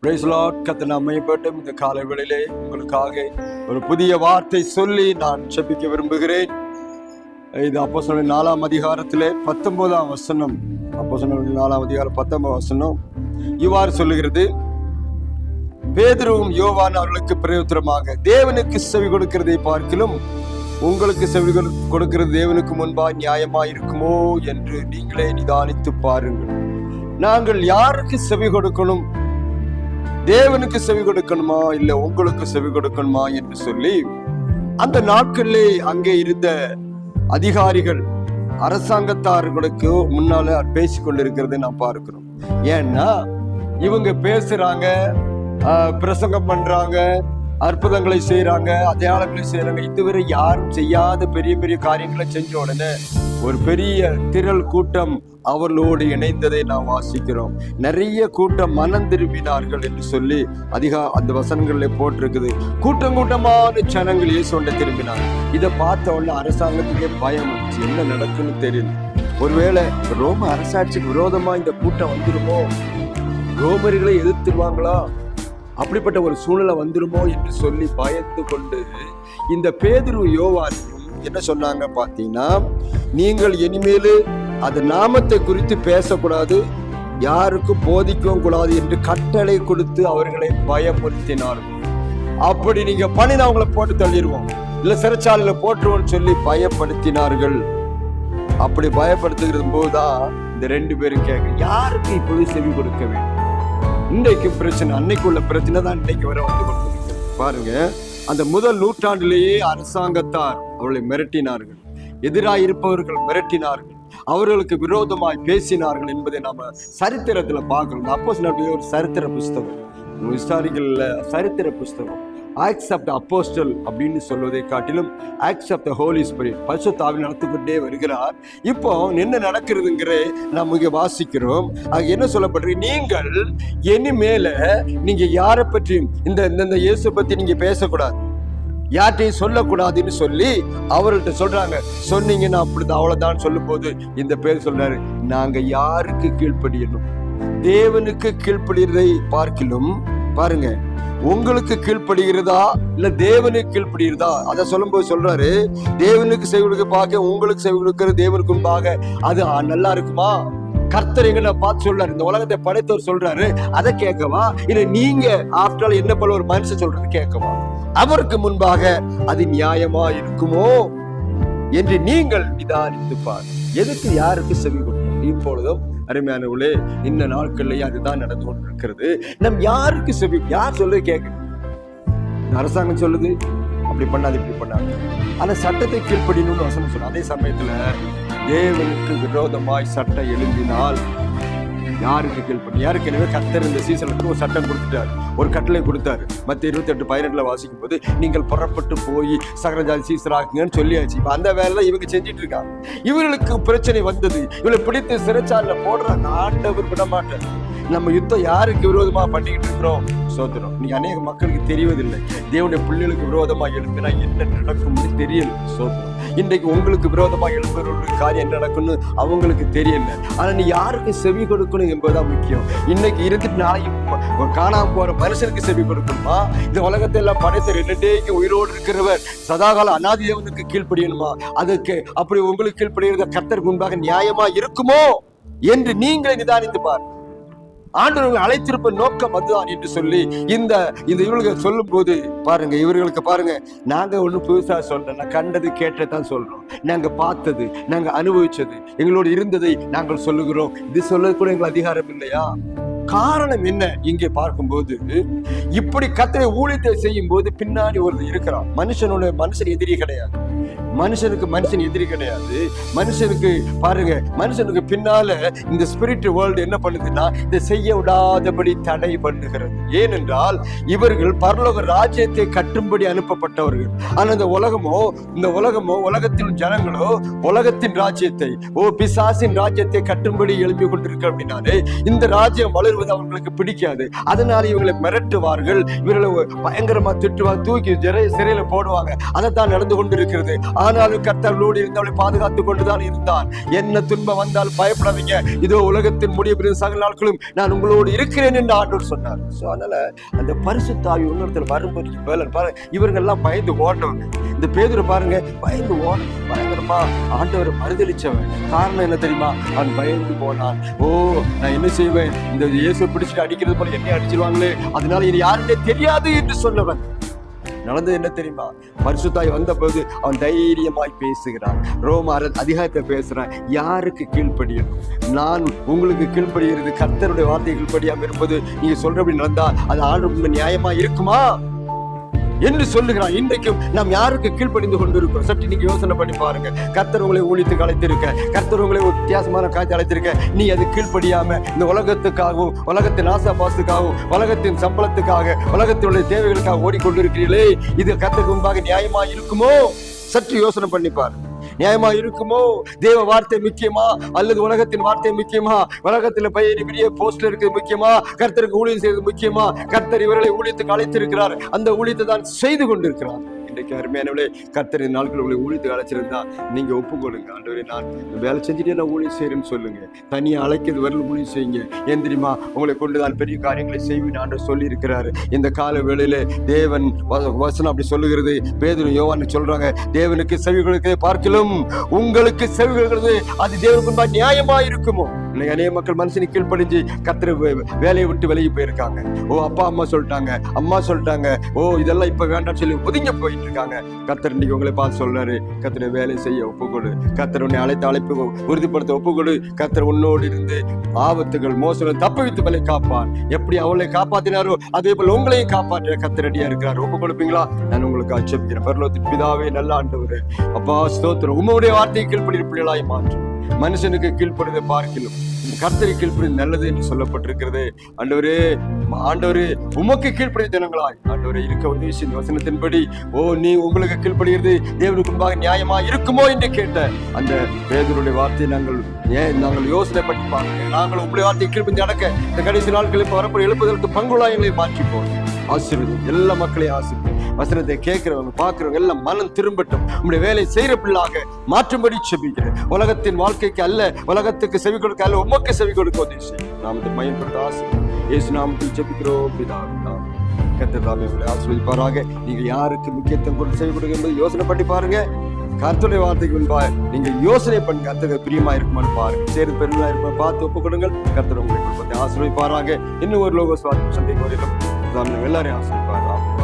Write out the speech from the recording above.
Price கத்த இந்த காலை வேளையிலே உங்களுக்காக ஒரு புதிய வார்த்தை சொல்லி நான் செபிக்க விரும்புகிறேன். இது அப்போ சொன்ன நாலாம் அதிகாரத்திலே பத்தொன்பதாம் வசனம். அப்போ சொன்ன நாலாம் அதிகாரம் பத்தொன்பதாம் வசனம். இவ்வாறு சொல்லுகிறது. பேதுருவும் யோவான் அவர்களுக்கு பிரயோத்திரமாக தேவனுக்கு செவி கொடுக்கிறதை பார்க்கிலும் உங்களுக்கு செவி கொடு- கொடுக்கிறது தேவனுக்கு முன்பாக நியாயமா இருக்குமோ என்று நீங்களே நிதானித்து பாருங்கள். நாங்கள் யாருக்கு செவி கொடுக்கணும்? தேவனுக்கு செவி கொடுக்கணுமா? இல்ல உங்களுக்கு செவி கொடுக்கணுமா என்று சொல்லி அந்த நாட்களிலே அங்கே இருந்த அதிகாரிகள் அரசாங்கத்தார்களுக்கு முன்னால பேசிக் கொண்டிருக்கிறத நான் பார்க்கிறோம். ஏன்னா இவங்க பேசுறாங்க பிரசங்கம் பண்றாங்க அற்புதங்களை செய்கிறாங்க அடையாளங்களை செய்கிறாங்க இதுவரை யாரும் செய்யாத பெரிய பெரிய காரியங்களை செஞ்ச உடனே ஒரு பெரிய திரள் கூட்டம் அவர்களோடு இணைந்ததை நாம் வாசிக்கிறோம். நிறைய கூட்டம் மனம் திரும்பினார்கள் என்று சொல்லி அதிகா அந்த வசனங்களில் போட்டிருக்குது. கூட்டம் கூட்டமான ஜனங்கள் இயேசுண்ட திரும்பினாங்க இதை பார்த்த உடனே அரசாங்கத்துக்கே பயம் வந்துச்சு. என்ன நடக்குன்னு தெரியுது ஒருவேளை ரோம அரசாட்சிக்கு விரோதமா இந்த கூட்டம் வந்துருமோ? ரோமர்களை எதிர்த்துருவாங்களா? அப்படிப்பட்ட ஒரு சூழ்நிலை வந்துருமோ என்று சொல்லி பயந்து கொண்டு இந்த பேதுரு யோவானையும் என்ன சொன்னாங்க பார்த்தீங்கன்னா நீங்கள் இனிமேல் அந்த நாமத்தை குறித்து பேசக்கூடாது யாருக்கும் போதிக்கவும் கூடாது என்று கட்டளை கொடுத்து அவர்களை பயமுறுத்தினார்கள் அப்படி நீங்க பண்ணினா அவங்கள போட்டு தள்ளிடுவோம் இல்ல சிறைச்சாலையில போட்டுருவோம்னு சொல்லி பயப்படுத்தினார்கள். அப்படி பயப்படுத்துகிற போதுதான் இந்த ரெண்டு பேரும் கேட்க யாருக்கு இப்போது செவி கொடுக்க வேண்டும்? இன்றைக்கு பிரச்சனை அன்னைக்கு உள்ள பிரச்சனை தான் இன்னைக்கு வர வந்து பாருங்க அந்த முதல் நூற்றாண்டிலேயே அரசாங்கத்தார் அவர்களை மிரட்டினார்கள். எதிராக இருப்பவர்கள் மிரட்டினார்கள். அவர்களுக்கு விரோதமாய் பேசினார்கள் என்பதை நாம சரித்திரத்துல பார்க்கணும். அப்போ ஒரு சரித்திர புஸ்தகம். விசாரிகள் சரித்திர புஸ்தகம். ஆக்ஸ் ஆஃப் த அப்போஸ்டல் அப்படின்னு சொல்வதை காட்டிலும் acts of the holy spirit பரிசுத்தாவில் நடத்துக்கொண்டே வருகிறார். இப்போ என்ன நடக்கிறதுங்கிற நாம் இங்கே வாசிக்கிறோம். அது என்ன சொல்லப்படுற நீங்கள் இனிமேல நீங்கள் யாரை பற்றியும் இந்த இந்த- இயேசு பற்றி நீங்கள் பேசக்கூடாது. யார்கிட்டையும் சொல்லக்கூடாதுன்னு சொல்லி அவர்கள்ட்ட சொல்றாங்க. சொன்னீங்கன்னா அப்படிதான் அவ்வளோதான் சொல்லும் போது இந்த பேர் சொல்றாரு. நாங்கள் யாருக்கு கீழ்ப்படியணும்? தேவனுக்கு கீழ்ப்படியதை பார்க்கிலும் பாருங்க. உங்களுக்கு கீழ்ப்படுகிறதா? இல்ல தேவனுக்கு கீழ்ப்படுகிறதா? அதை சொல்லும்போது சொல்றாரு தேவனுக்கு செவி கொடுக்க பார்க்க உங்களுக்கு செவி கொடுக்கிற தேவனுக்கு முன்பாக அது நல்லா இருக்குமா? கர்த்தர் எங்களை பார்த்து சொல்றாரு. இந்த உலகத்தை படைத்தவர் சொல்றாரு. அதை கேட்கவா? இல்ல நீங்க ஆஃப்டர் ஆல் என்ன போல ஒரு மனுஷன் சொல்றது கேட்கவா? அவருக்கு முன்பாக அது நியாயமா இருக்குமோ? என்று நீங்கள் நிதானித்து பார் எதுக்கு யாருக்கு செவி கொடுக்கணும்? இப்பொழுதும் அருமையானவளே இந்த நாட்கள்லயே அதுதான் நடந்து கொண்டிருக்கிறது. நம் யாருக்கு செவி யார் சொல்லு கேட்க அரசாங்கம் சொல்லுது அப்படி பண்ணாது இப்படி பண்ணாது. ஆனா சட்டத்தை கீழ்ப்படினும்னு வசனம் சொன்ன அதே சமயத்துல தேவனுக்கு விரோதமாய் சட்டம் எழுந்தினால் யாருக்கு கீழ்ப்படி யாருக்கு? எனவே கத்தர் இந்த சீசனுக்கு ஒரு சட்டம் கொடுத்துட்டாரு. ஒரு கட்டளை கொடுத்தாரு. மத்த இருபத்தி எட்டு பதினெட்டுல வாசிக்கும் போது நீங்கள் புறப்பட்டு போய் சகரஜாதி சீசராக்குங்கன்னு சொல்லியாச்சு. இப்ப அந்த வேலை இவங்க செஞ்சுட்டு இருக்காங்க இவர்களுக்கு பிரச்சனை வந்தது. இவளை பிடித்து சிறைச்சாலில் போடுறாங்க ஆண்டவர் விட மாட்டார் நம்ம யுத்தம் யாருக்கு விரோதமா பண்ணிக்கிட்டு இருக்கிறோம்? சோதனம் நீ அநேக மக்களுக்கு தெரிவதில்லை. தேவனுடைய பிள்ளைகளுக்கு விரோதமா எழுப்பினா என்ன நடக்கும்னு தெரியல. சோதனம் இன்றைக்கு உங்களுக்கு விரோதமா எழுப்புறவர்களுக்கு காரியம் என்ன நடக்கும்னு அவங்களுக்கு தெரியல. ஆனா நீ யாருக்கு செவி கொடுக்கணும் என்பதுதான் முக்கியம். இன்னைக்கு இருந்துட்டு நாளைக்கு காணாமல் காணாம போற மனுஷனுக்கு செவி கொடுக்கணுமா? இந்த உலகத்தை எல்லாம் படைத்த ரெண்டேக்கு உயிரோடு இருக்கிறவர் சதாகால அநாதி தேவனுக்கு கீழ்ப்படியணுமா? அதுக்கு அப்படி உங்களுக்கு கீழ்ப்படுகிறத கர்த்தருக்கு முன்பாக நியாயமா இருக்குமோ? என்று நீங்களே நிதானித்து பார். ஆண்டவர்கள் அழைத்திருப்ப நோக்கம் அதுதான் என்று சொல்லி இந்த இந்த இவர்களுக்கு சொல்லும் போது பாருங்க இவர்களுக்கு பாருங்க நாங்க ஒண்ணு புதுசா சொல்றோம் நான் கண்டது கேட்டதான் சொல்றோம். நாங்க பார்த்தது நாங்க அனுபவிச்சது எங்களோடு இருந்ததை நாங்கள் சொல்லுகிறோம். இது சொல்ல கூட எங்களுக்கு அதிகாரம் இல்லையா? காரணம் என்ன இங்கே பார்க்கும்போது இப்படி கத்திரை ஊழியத்தை செய்யும் போது பின்னாடி ஒரு இருக்கிறான் மனுஷனுடைய மனுஷன் எதிரி கிடையாது. மனுஷனுக்கு மனுஷன் எதிரி கிடையாது. மனுஷனுக்கு பாருங்க மனுஷனுக்கு பின்னால இந்த ஸ்பிரிட் வேர்ல்டு என்ன பண்ணுதுன்னா இதை செய்ய விடாதபடி தடை பண்ணுகிறது. ஏனென்றால் இவர்கள் பரலோக ராஜ்யத்தை கட்டும்படி அனுப்பப்பட்டவர்கள். ஆனா இந்த உலகமோ இந்த உலகமோ உலகத்தின் ஜனங்களோ உலகத்தின் ராஜ்யத்தை ஓ பிசாசின் ராஜ்யத்தை கட்டும்படி எழுப்பி கொண்டிருக்க அப்படின்னாலே இந்த ராஜ்யம் வளர்வது அவர்களுக்கு பிடிக்காது. அதனால இவங்களை மிரட்டுவார்கள். இவர்களை பயங்கரமா திட்டுவாங்க தூக்கி சிறை சிறையில போடுவாங்க. அதைத்தான் நடந்து கொண்டிருக்கிறது. ஆனாலும் கர்த்தர்களோடு இருந்தவளை பாதுகாத்து கொண்டுதான் இருந்தார். என்ன துன்பம் வந்தால் பயப்படாதீங்க. இதோ உலகத்தின் முடிவு சகல நாட்களும் நான் உங்களோடு இருக்கிறேன் என்று ஆண்டவர் சொன்னார். ஸோ அதனால அந்த பரிசு தாய் இன்னொருத்தர் வரும்போது வேலை பாருங்க இவங்கெல்லாம் பயந்து ஓடினவங்க இந்த பேதுரை பாருங்க பயந்து ஓடணும். பயங்கரமா ஆண்டவரை மறுதளிச்சவன் காரணம் என்ன தெரியுமா? அவன் பயந்து போனான். ஓ நான் என்ன செய்வேன்? இந்த இயேசு பிடிச்சிட்டு அடிக்கிறது போல என்னை அடிச்சிருவாங்களே. அதனால இது யாருன்னே தெரியாது என்று சொன்னவன். நடந்தது என்ன தெரியுமா? பரிசுத்தாய் வந்தபோது அவன் தைரியமாய் பேசுகிறான். ரோம அதிகாரத்தை பேசுறான். யாருக்கு கீழ்ப்படியணும்? நான் உங்களுக்கு கீழ்ப்படுகிறது கர்த்தருடைய வார்த்தை கீழ்ப்படியாமல் இருப்பது நீங்க சொல்றபடி நடந்தா அது ஆண்டு நியாயமா இருக்குமா? என்று சொல்லுகிறான். இன்றைக்கும் நாம் யாருக்கு கீழ்ப்படிந்து கொண்டிருக்கிறோம்? சற்று நீங்க யோசனை பண்ணி பாருங்க. கர்த்தர் உங்களை ஒழித்து கலைத்திருக்க கர்த்தர் உங்களை வித்தியாசமான காய்ச்சி அழைத்திருக்க. நீ அது கீழ்ப்படியாம இந்த உலகத்துக்காகவும் உலகத்தின் ஆசாபாசத்துக்காகவும் உலகத்தின் சம்பளத்துக்காக உலகத்தினுடைய தேவைகளுக்காக ஓடிக்கொண்டிருக்கிறீர்களே. இது கர்த்தருக்கு முன்பாக நியாயமா இருக்குமோ? சற்று யோசனை பண்ணி பாருங்க. நியாயமா இருக்குமோ? தேவ வார்த்தை முக்கியமா? அல்லது உலகத்தின் வார்த்தை முக்கியமா? உலகத்துல பயிரி பெரிய போஸ்ட்ல இருக்கிறது முக்கியமா? கர்த்தருக்கு ஊழியம் செய்வது முக்கியமா? கர்த்தர் இவர்களை ஊழியத்துக்கு அழைத்திருக்கிறார். அந்த ஊழியத்தை தான் செய்து கொண்டிருக்கிறார். இன்றைக்கு அருமையானவளே கர்த்தர் நாட்கள் உங்களை ஊழியத்துக்கு அழைச்சிருந்தா நீங்க ஒப்புக்கொள்ளுங்க. ஆண்டவரே நான் வேலை செஞ்சுட்டே நான் ஊழியம் செய்யறேன்னு சொல்லுங்க. தனியா அழைக்கிறது வரல ஊழியம் செய்யுங்க. ஏன் தெரியுமா? உங்களை கொண்டு நான் பெரிய காரியங்களை செய்வேன் ஆண்டு சொல்லியிருக்கிறாரு. இந்த கால வேளையில தேவன் வசனம் அப்படி சொல்லுகிறது. பேதனும் யோவான்னு சொல்றாங்க தேவனுக்கு செவி கொடுக்கிறதை பார்க்கலும் உங்களுக்கு செவி கொடுக்கிறது அது தேவனுக்கு முன்பாக நியாயமா இருக்குமோ இன்னைக்கு அநேக மக்கள் மனசு கீழ்ப்படிஞ்சு கத்திர வேலையை விட்டு விலகி போயிருக்காங்க. ஓ அப்பா அம்மா சொல்லிட்டாங்க அம்மா சொல்லிட்டாங்க ஓ இதெல்லாம் இப்ப வேண்டாம்னு சொல்லி ஒதுங்க போயிட்டு இருக்காங்க கத்தர் இன்னைக்கு உங்களை பார்த்து சொல்றாரு கத்திர வேலை செய்ய ஒப்புக்கொடு. கத்தர் உன்னை அழைத்த அழைப்பு உறுதிப்படுத்த ஒப்புக்கொடு. கத்தர் உன்னோடு இருந்து ஆபத்துகள் மோசங்கள் தப்புவித்து வலை காப்பான் எப்படி அவளை காப்பாத்தினாரோ அதே போல உங்களையும் காப்பாற்ற கத்திரடியா இருக்கிறார். ஒப்பு கொடுப்பீங்களா? நான் உங்களுக்கு அச்சபிக்கிறேன். பரலோகத்தின் பிதாவே நல்ல ஆண்டவரே. அப்பா ஸ்தோத்திரம். உங்களுடைய வார்த்தையை கீழ்படி பிள்ளைகளாய் மாற்றும். மனுஷனுக்கு கீழ்ப்படுதை பார்க்கலும் கர்த்தரை கீழ்ப்படி நல்லது என்று சொல்லப்பட்டிருக்கிறது. ஆண்டவரே ஆண்டவரே உமக்கு கீழ்ப்படிய தினங்களாய் ஆண்டவரே இருக்க உதவி வசனத்தின்படி ஓ நீ உங்களுக்கு கீழ்ப்படுகிறது தேவனுக்கு முன்பாக நியாயமா இருக்குமோ என்று கேட்ட அந்த பேதருடைய வார்த்தையை நாங்கள் ஏன் நாங்கள் யோசனை பண்ணி பார்க்க நாங்கள் உங்களுடைய வார்த்தையை கீழ்ப்படி நடக்க இந்த கடைசி நாட்களில் இப்போ வரப்போ எழுப்புதலுக்கு பங்குலாயங்களை மாற்றிப்போம். ஆசீர்வதி எல்லா மக்களையும் ஆசீர்வதி வசனத்தை கேட்கிறவங்க பார்க்கிறவங்க எல்லாம் மனம் திரும்பட்டும். உங்களுடைய வேலை செய்கிற பிள்ளாக மாற்றும்படி செபிக்கிறேன். உலகத்தின் வாழ்க்கைக்கு அல்ல உலகத்துக்கு செவி கொடுக்க அல்ல உமக்கு செவி கொடுக்க உதவி செய்யும் இதை பயன்படுத்த ஆசை இயேசு நாமத்தில் செபிக்கிறோம் பிதாவே கத்ததாமே உங்களை ஆசீர்வதிப்பாராக. நீங்கள் யாருக்கு முக்கியத்துவம் கொடுத்து செவி கொடுக்க என்பது யோசனை பண்ணி பாருங்க. கர்த்தருடைய வார்த்தைக்கு முன்பா நீங்கள் யோசனை பண்ணி கர்த்தருக்கு பிரியமா இருக்குமான்னு பாருங்க. சேர்ந்து பெருமையா இருக்குமா பார்த்து ஒப்பு கொடுங்கள். கர்த்தர் உங்களை குடும்பத்தை ஆசீர்வதிப்பாராக. இன்னும் ஒரு லோக சுவாதி சந்தைக்கு வரையிலும் எல்லாரையும் ஆசீர்வதிப்பாராக.